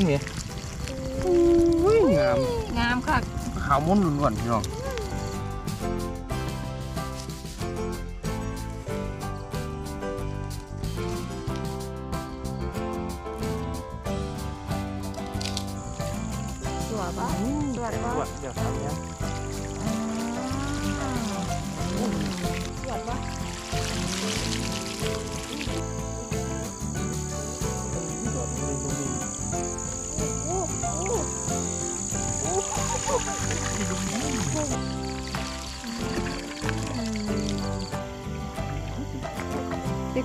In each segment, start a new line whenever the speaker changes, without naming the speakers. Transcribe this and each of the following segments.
มันไงอุ้ยงาม
งามค่ะ
ขาวม้วนล้วนๆพี่น้อง
สวยปะสวยปะ
ตรวจเดี๋ยวครับเนี่ย
สวยปะ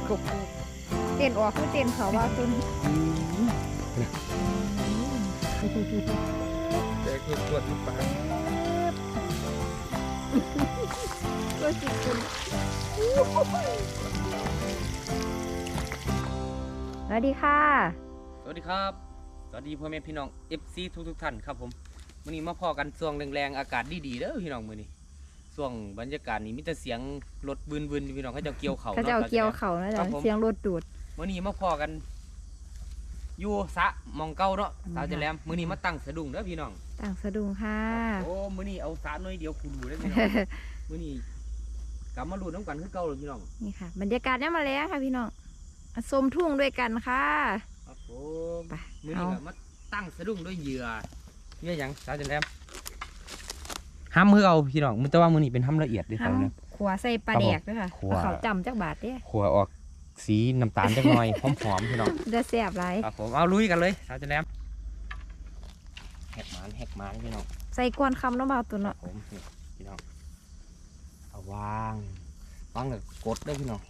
ติดกบเต้นออกคือเต้นเขาว่าต้น
แต่คือตรวจทุกปา
ก็จิคุณสวัสดีค่ะ
สวัสดีครับ สวัสดีพ่อแม่พี่น้อง FC ทุกทุกท่านครับผมมื้อนี้มาพอกันช่วงแรงๆ อากาศดีๆเด้อพี่น้องมือนี้ ช่วงบรรยากาศนี้มีแต่เสียงรถบืนๆพี่น้องเขาเจ้าเกี่ยวเขา
เขาจะเอาเกี่ยวเขานะ
ครั
จ๊ะ
บผม
เสียงรถดูด
มื้อนี้มาพอกันอยู่สระหมองเก่าเนาะสาวเจะแหลมมื้อนี้มาตั้งสะดุ้งเด้อพี่น้อง
ต่างสะดุงค่ะ
โอ้มื้อนี้เอาสระน้อยเดียวคูดูเด้อพี่น้องมื้อนี้กลับมาลุ้นน้ำกันคือเก่าเลยพี่น้อง
นี่ค่ะ บรรยากาศเนี่ยมาแล้วค่ะพี่น้องมาชมทุ่งด้วยกันค่ะ
ครับผม
ไป
มื้อ
เอา
นี้ก็มาตั้งสะดุ้งด้วยเหยื่อเหยื่อหยังสาวเจะแหลม ห้ามมือเอาพี่น้องมื้อแต่ว่ามื้อนี้เป็นห้ามละเอียดเด้อสาวเจะแหลม
ขวาใส่ปลาแดกด้วยค่ะ
ขัว
เอาเขาจำจักบาทเด้
ขัวออกสีน้ำตาลจักหน่อย หอมๆพี่น้อง
จะแซ่บไร
ครับผมเอาลุยกันเลยเราจะแนมแหกหมานแหกหมานพี่น้อง
ใส่กวนคำเน้องบ่าวตัว
ครั
เนาะ
บผมนี่พี่น้องเอาวางวางเลยกดเด้อพี่น้อง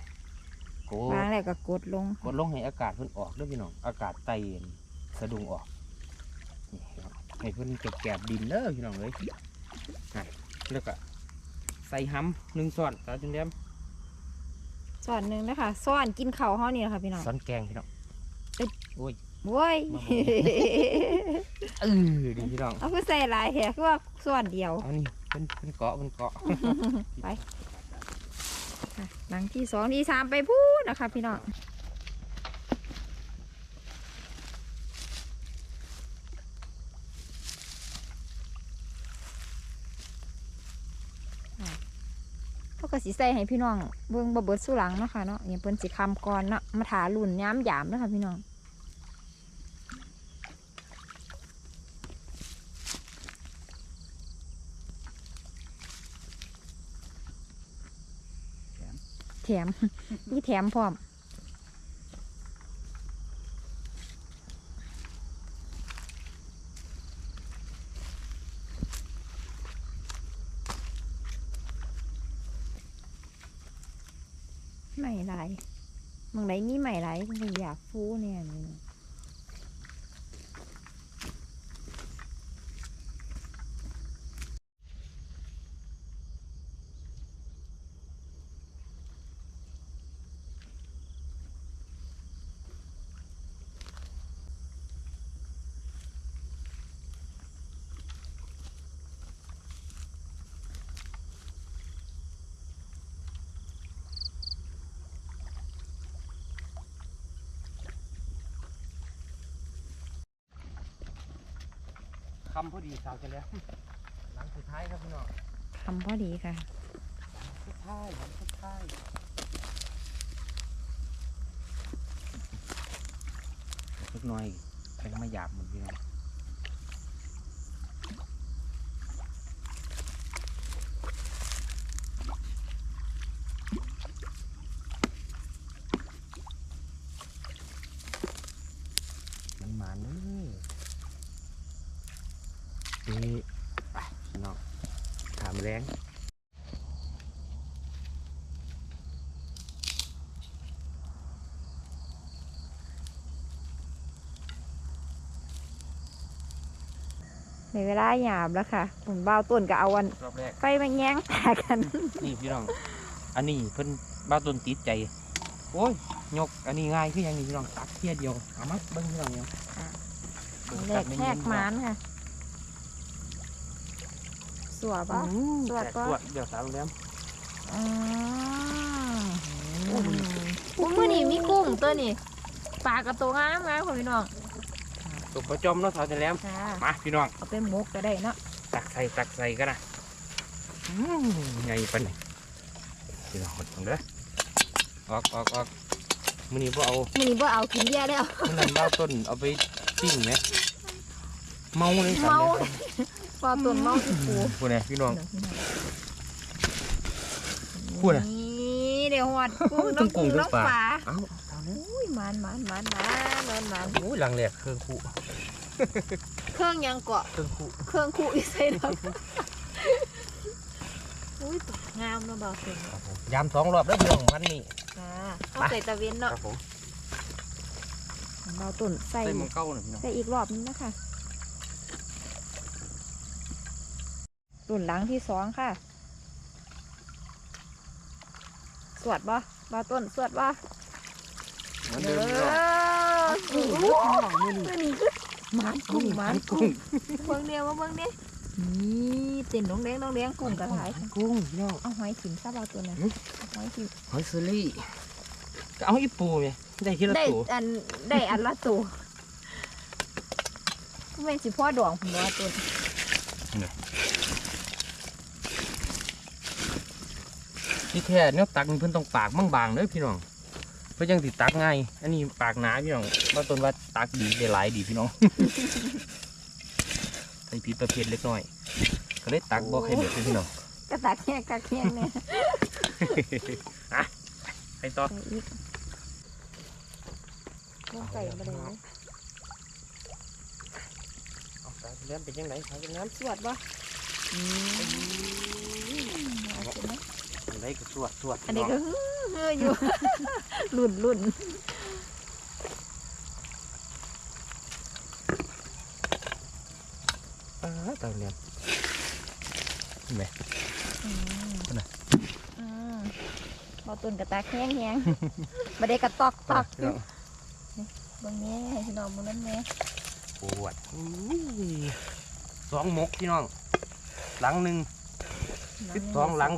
กด
วางแล้วก็กดลง
กดลงให้อากาศเพิ่นออกเด้อพี่น้องอากาศไตเย็นสะดุ้งออกนี่พี่น้องให้เพิ่นแกบๆดินเด้อพี่น้องเลยนั่น แล้วก็ใส่ห้ำหนึ่งช้อนเราจะแนม
ส่วนหนึ่งนะคะส่วนกินข้าวเฮานี่แหละค่ะพี่น้อง
ช้อนแกงพี่น้อง
เอ้ย
โอ้ย
โว้ย
มาเออดีพี่น้อง
เอาคือใส่หลายแท้คือว่าส่วนเดียว
เอานี่เป็นเป็นเกาะเป็นเกาะ
ค่ะหลังที่สองที่สามไปพูดนะคะพี่น้อง เขาก็สิใส่ให้พี่น้องเบิ่งบ่เบิดสู้หลังเนาะค่ะเนาะอย่างเพิ่นสิคำก่อนเนาะมาถาลุ่นย้ำหยามเนาะค่ะพี่น้องแถมนี่แถมพร้อม ใหม่ไรเมืองไหนมีใหม่ไรมันอยากฟูเนี่ย
คำพอดีสาวจะแล้วหลังสุดท้ายครับพี่น้อง
ทำพอดีค่ะ
สุดท้ายหลังสุดท้ายเล็กน้อยเป็นมาหยาบเหมือนพี่น้องมันหมานเลย นี่ไปพี่น้องถามแรง
ในเวลาหยาบแล้วค่ะผมเบาวต้นก็เอาวัน
รอบแรก
ไฟมาแง้งตากัน
นี่พี่น้อง อันนี้เพิ่นบ้าต้นติดใจ โอ้ยยกอันนี้ง่ายคือหยังนี่พี่น้องตักเทียเดียวเอามาเบิ้งพี่น้องเนี่ยเบิ่ง
แหล
ตั
ก
ไม่
แห
เย็
ก
น
หมานค่ะ สวยปะ
อืม
ตรวจ
แตก
ก่อน
ตรวจเดี๋ยวสาวแล้ว
อืมกุ้งมือนี่มีกุ้งตัวนี่ปลากระตัวงามงามค่ะพี่น้อง
ตัวประจอมเนาะสาวจะแหลม
ค่ะ
มาพี่น้อง
เอาเป็นหมกก็ได้เนาะ
ตักใส่ตักใส่กันนะอืมไงปะนี่พี่น้องคนเด้อออกออกออกมื้อนี้พวเอา
มื้อนี้บ่เอากินเบียร์แล้ว
มื้อนั้นเบ้าต้นเอาไปปิ้งไหมเมาเลยสัน
เมา
เลย
พ อต้นเมาที่ปู
พูดไงพี่น้องพูดอะ
นี่เดี๋ยวหอดกุ้ง
ทั้
น้อง
งกุ้
กุ้
ง
ง
ทั้
น้องง
ปลา
ปลา
เอ้าเอาเลย
อุ้ยมันมันมันมันมันมัน
โอ้ยหลังแหลกเครื่องคู่
เครื่องยังเกาะ
เครื่องคู่
เครื่องคู่อีใส่ดอกอุ้ยงามเนาะบ่าวเสียง
ครับผมยามสองรอบแล้วพี่น้องวันนี้
ค่ะเอาใส่ตะเวนเนาะ
ครับผม
บ่าวต้นใส่
ใส่หมังเก้าหน่อยพี่น้อง
ใส่อีกรอบนึงนะคะ รุ่นหลังที่สองค่ะ สวดบ่บ่าวต้นสวดบ่
เหมือน
เอ
เดิมพี่น้อง
อโอ้โห
มื้อนี้
ตัวนี้คือหมานกุ้งหมานกุ้ง
กุ้ง
เบิ่งเดียวว่าเบิ่งเดียวนี่เต้นน้องแดงน้องแดงกุ้งกระถาย
กุ้งพี่น้อง
เอาหอยขิมซะบ่าวตัวนั้นเอาหอยขิม
หอยเซอรี่ก็เอาอีปูไงได้ทีละ
ได้
ตัว
อันได้อันละตัวไม่นสิพ่อดองผมว่าตัว
ที่แท้เนี่ยตักมันเพิ่นต้องปากบางๆเด้อพี่น้องเพื่อยังติดตักง่ายอันนี้ปากหนาพี่น้องว่าต้นว่าตักดีได้หลายดีพี่น้องใส่ผิดประเภทเล็กน้อย ก็เลยตักบ่ให้เดือดพี่น้อง
กระตักแห้งกระแห้งเนี่ย
ให้ต่อ
ใส่อีกลงไก่มาเลย
เอาสายเลี้ยงเป็นยังไงสายน้
สวดบ่อืมเอาสินะำ
อะ ไรก็สวดสวด
อันนี้ก็ฮือฮืออยู่ลุ่นลุ่น
อ่าตายเลี้ยงเห็นไหม
อืม
นั่นน่ะ
อืมพอตุนกระตักแห้งแห้งมาได้กระตอกตอก
พี่น้อง
เบางนี้ให้พี่น้องมึงนั่นแม่
ปวดอุ้ยสองหมกพี่น้อง หลังหนึ่งสิบสองหลัง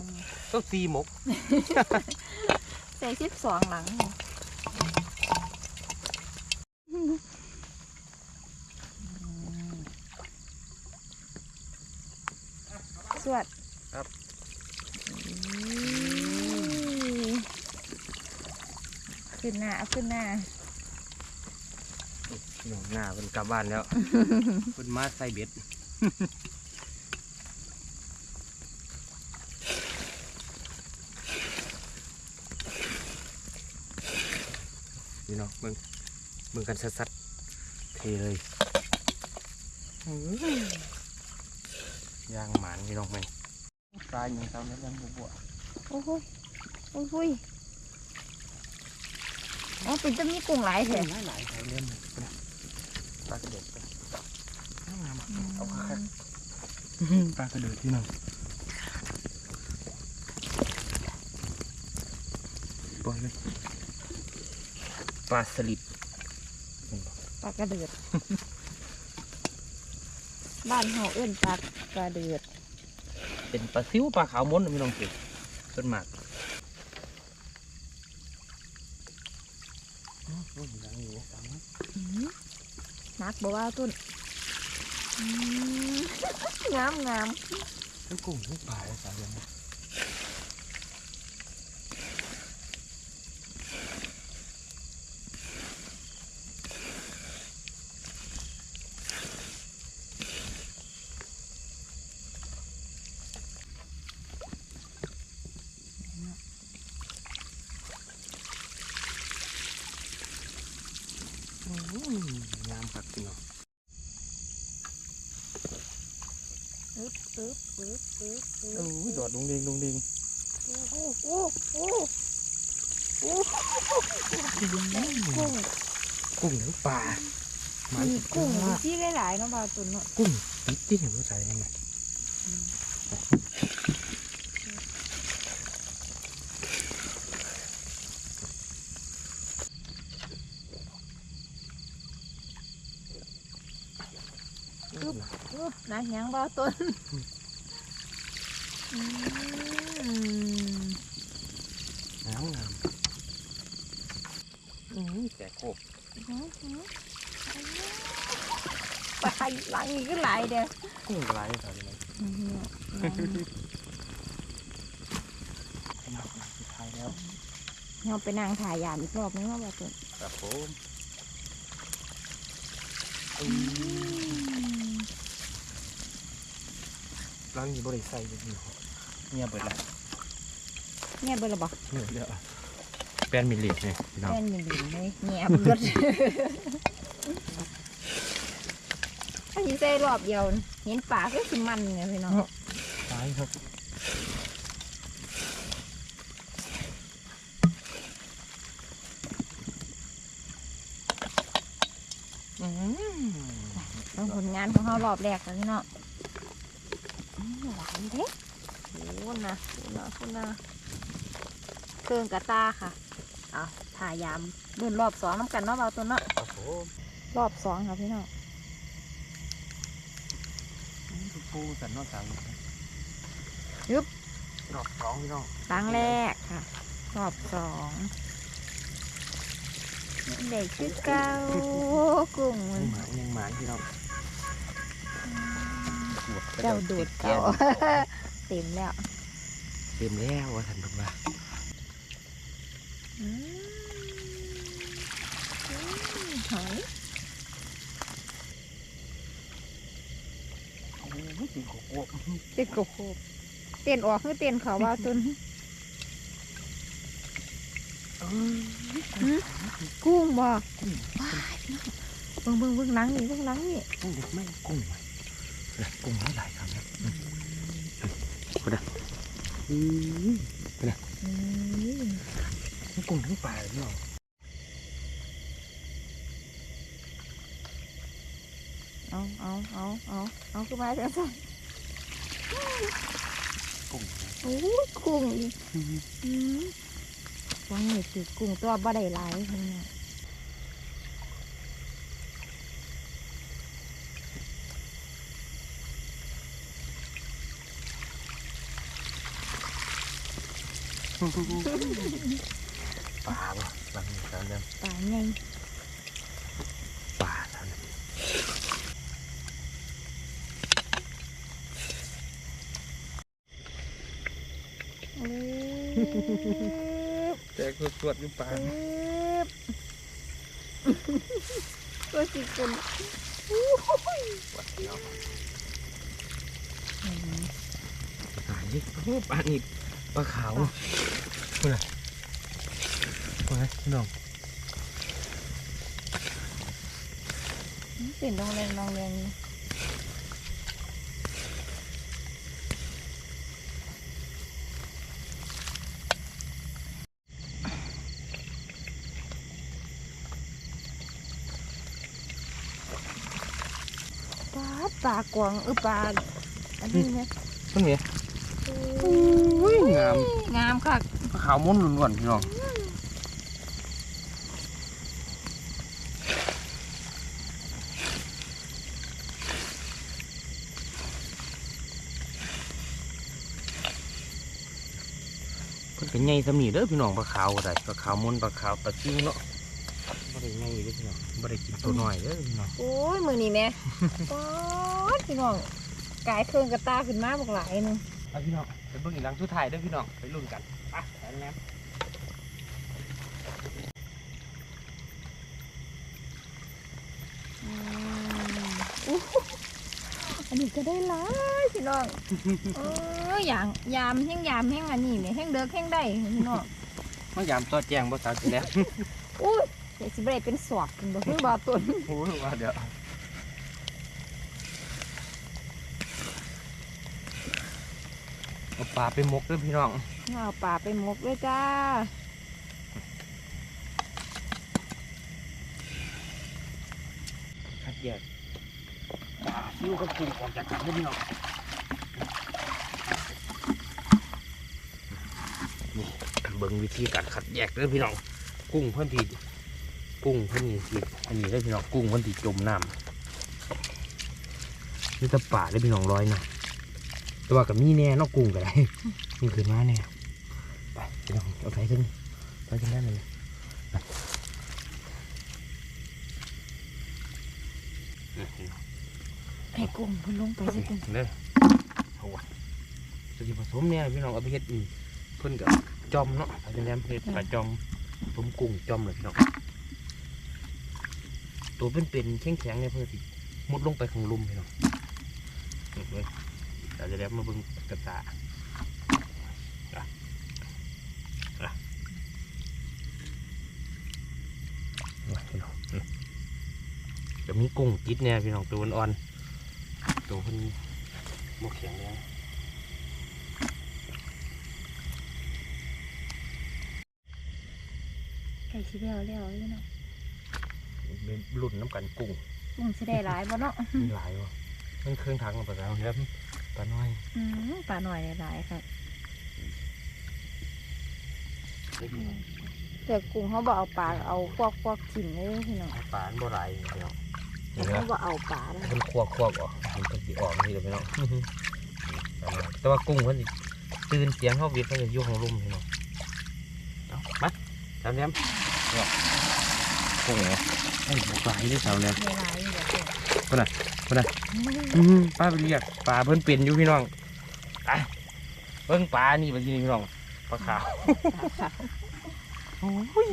ก็สี่หมก
ใส่สิบสองหลังสวด
ครับ
อุ้ยขึ้นหน้าเอาขึ้นหน้า
พี่น้องหน้าเป็นกลับบ้านแล้ว เป็นมาใส่เบ็ด พี่น้องมึงมึงกันสัดๆเทเลยย่างหมานพี่น้องมึงปลาอย่างเตามนั้นยังบัว
โอ้โหโอ้โหยอ๋อเป็นจะมีกุ้งหลายแถ
เห็นหลายๆเล่มเลยนปลากระเด็ดไปงามๆเอาคักๆปลากระเด็ดพี่น้องปล่อยเลย ปลาสลิด
ปลากระเดือด บ้านเฮาเอื้นปลากระเดือด
เป็นปลาซิวปลาขาวม้วนนะพี่น้องเก็บต้นหมากอ๋อโอ้ยดังอยู่ดังนะ
นักบอกว่าต้นอืมงามงาม
ทั้งกุ้งทั้งปลาเลยสาวยัง งามผักพี่น้อง
ปึ๊บปึ๊บปึ๊บปึ๊บปึ๊บ
โอ้ย ดอดดุงดิงดุงดิง
โอ้โหโอ้โหโอ้โหกุ้ง
กุ้งทั้งปลามัน
มีกุ้ง
ปลา
ที่หลายๆเนาะบาตุนเนาะ
กุ้งติดที่เห็นผู้ชายยังไง
ปึ๊บนะยังบาตุนอืม
งามงามอืมแจกโคก
อื้อหือปลาหลังอีกก็หลายเด้อ
กุ้งหลายครับพี่น้อง
อืม
สุดท้ายแล้ว
เราไปนั่งถ่ายยามอีกรอบนึงว่าแบบ
ครับผม ล้างนี้บริใส่เลยพี่น้องเนี่ยเปิดละ
เนี่ยเบอร์ละบอก
เนี่ยเดี๋ยวแป้นมิลลิเนี่ยพี่น้อง
แม่นหนึ่งหลิงเลยเนี่ยเบิดถ้าสิใส่รอบเดียวเห็นปลาก็สิมันเนี่ยพี่น้อง
ตายครับอืม
ต้องผลงานของเรารอบแรกแล้วพี่น้องอื มหวานเด้โอ้นะโอ้นะโอ้นะเครื่องกระตาค่ะเอาถ่ายยามเดินรอบสองน้ำกันเนาะเบาตัวเนาะ
ครับผม
รอบสองค่ะพี่น้อง
ทุกปูสันนอกสัง
ยึบ
ดอกสองพี่น้อง
ครั้งแรกค่ะ รอบสองเด็กคือเก้ากุ้งมัน
หมานยังหมานพี่น้อง
เจ้าดูดเก่าเต็มแล้ว
เต็มแล้วว่าทันทุกว่า
อืมอืมหอย
โอ้โหสีขาว
เต้นกบโคบเต้นออกคือเต้นเขาว่าตุนกุ้งบ่ว้ายพี่น้องเบิ่งเบิ่งเบิ่งหลังนี่เบิ่งหลังนี่
กุ้งเด็กไม่กุ้งเลย กุ้งหลายหลายคำนะกูนะอืม
อืม
ทั้งกุ้งทั้งปลาเลยพี่น้อง
เอาเอาเอาเอาเอาคือมาจังซั่น
กุ้ง
โอ้ยกุ้งอีกอืมวังนี่คือกุ้งตัวบ่ได้หลายพี่น้อ
ปลาบ่บางทีตอนเริ่ม
ปลาใหญ่
ปลาตอนนั้น
เอ้ย
แตกสวดๆอยู่ปลา
ปึ๊บตัวสิคุณ
ปลาเดียวหายดิโอ้ปลาอีก ปลาขาวเพื่อนเพื่อนพี่น้อง
เป็นโรงเรียนโรงเรียนปลาปลากวางเออปลาอันนี้ไหม
ต้นเมีย
อุ้ย งาม
งามค่ะ
ปลาขาวม้วนล้วนๆพี่น้อง
เพิ่นเป็นไงสำนีเด้อพี่น้องปลาขาวก็ได้ปลาขาวมนปลาขาวปลาซิวเนาะบ่ได้ไงเด้อพี่น้องบ่ได้กินตัวน้อยเด้อพี่น้อง
โอ้ยมือนี่แม่ปอดพี่น้องกายเครื่องกระตาขึ้นมาบอกหลายหนึง
เอาพี่น้อง ไปเบิ่งอีกหลังสุดท้ายเด้อพี่น้องไปลุ้นกันไปไปแล้ว
อืมอู้หูอันนี้ก็ได้หลายพี่น้องเอออย่างยามแห้งยามแห้งอันนี้เนี่ยแห้งเดือกแห้งได้พี่น้อง
มายามตัวแจ้งบ่สาวสิแล้ว
อุ้ยเดี๋ยวสิบ่ได้เป็นสวกเป็นบ่คือบ่ตุน
โอ้ยว่าเดี๋ยว เอาปลาไปหมกเด้อพี่น้อง
เอาปลาไปหมกด้วยจ้า
คัดแยกปลาซิวกับกุ้งออกจากกันเด้อพี่น้องนี่เบิ่งวิธีการคัดแยกเด้อพี่น้อง กุ้งเพิ่นที่กุ้งเพิ่นนี่สิอันนี้ได้อพี่น้องกุ้งเพิ่นที่จมน้ำนี่จะป่าได้อพี่น้องร้อยนะ แต่ว่ากับมีแน่เนอกกุ้งก็ได้มีขึ้นมาแน่ไปพี่น้องเอาไปขึ้นไปขึ้นได้เลยไปนี่
ให้กุ้งเพิ่นลงไปสิกุ้ง
เลยโอ้ยจะสิผสมเนี่ยพี่น้องเอาไปเฮ็ดอีกเพิ่นกับจอมเนาะอาจารย์แหลมเฮ็ดปลาจอมต้มกุ้งจอมเลยพี่น้องตัวเป็นเป็นๆแข็งแข็งๆเนี่ยเพื่อสิมุดลงไปข้างลุมพี่น้องนี่เลย อาจารย์แหลมมาเบิ่งกระตาอะอะนี่พี่น้องนี่จะมีกุ้งติดเนี่ยพี่น้องตัวอ่อนๆตัวเพิ่นบกแข็งแรง
ไก่สิแล้วแล้วอยู่เนาะ
เป็นรุ่นน้ำกันกุ้ง
กุ้งสิได้หลายบ่เนาะ
มีหลายวะมันเครื่องทางมาปลาแล้วครับ ปลาน้อย
อืมปลาหน่อยหลายค่ะแต่กุ้งเขาบอกเอาปลาเอาพวกพวกถิ่นเลยพี่น้อง
ปลาอันบ่หลายพี่น้อง
แต่
นี่
เขา
นะ
บอกเอาปลาเลย
มันควกควกออกมันเป็นสีออกนี่เลยพี่น้องปลาน้อยแต่ว่ากุ้งมันสิตื่นเสียงเขาวิทย์มันจะอยู่ของลุ่มพี่น้องเอามาสามเหลี่ยมเนี่ยกุ้งเหรอไอ้บุกไหลด้วยสามเหลี่ยม
ได้หลายอยู่เดี๋ยวเดี๋ยว
คนน่ะคนน่ะอืมป้าไปเรียกปลาเพิ่นเป็นอยู่พี่น้องไปเบิ่งปลานี่บัดนี้พี่น้องปลาขาวโอ้ย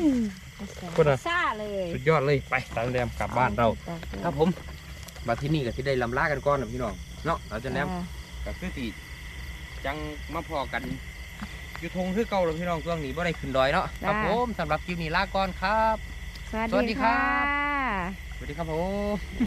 คนอะ
ซ่าเลย
สุดยอดเลยไปตามแรมกลับบ้านเราครับผมมาที่นี่ก็ที่ได้ลำลากันก่อนนะพี่น้องเนาะเราจะแนม
อ่า
กับคือตีจังมาพอกันอยู่ทงคือเก่าแล้วพี่น้องช่วงนี้บ่ได้ขึ้นดอยเนาะครับผมสำหรับคลิปนี้ลาก่อนครับ
สวัส
สวัสดี
ดี
ครั
ค่ะ
บสวัสดีครับผม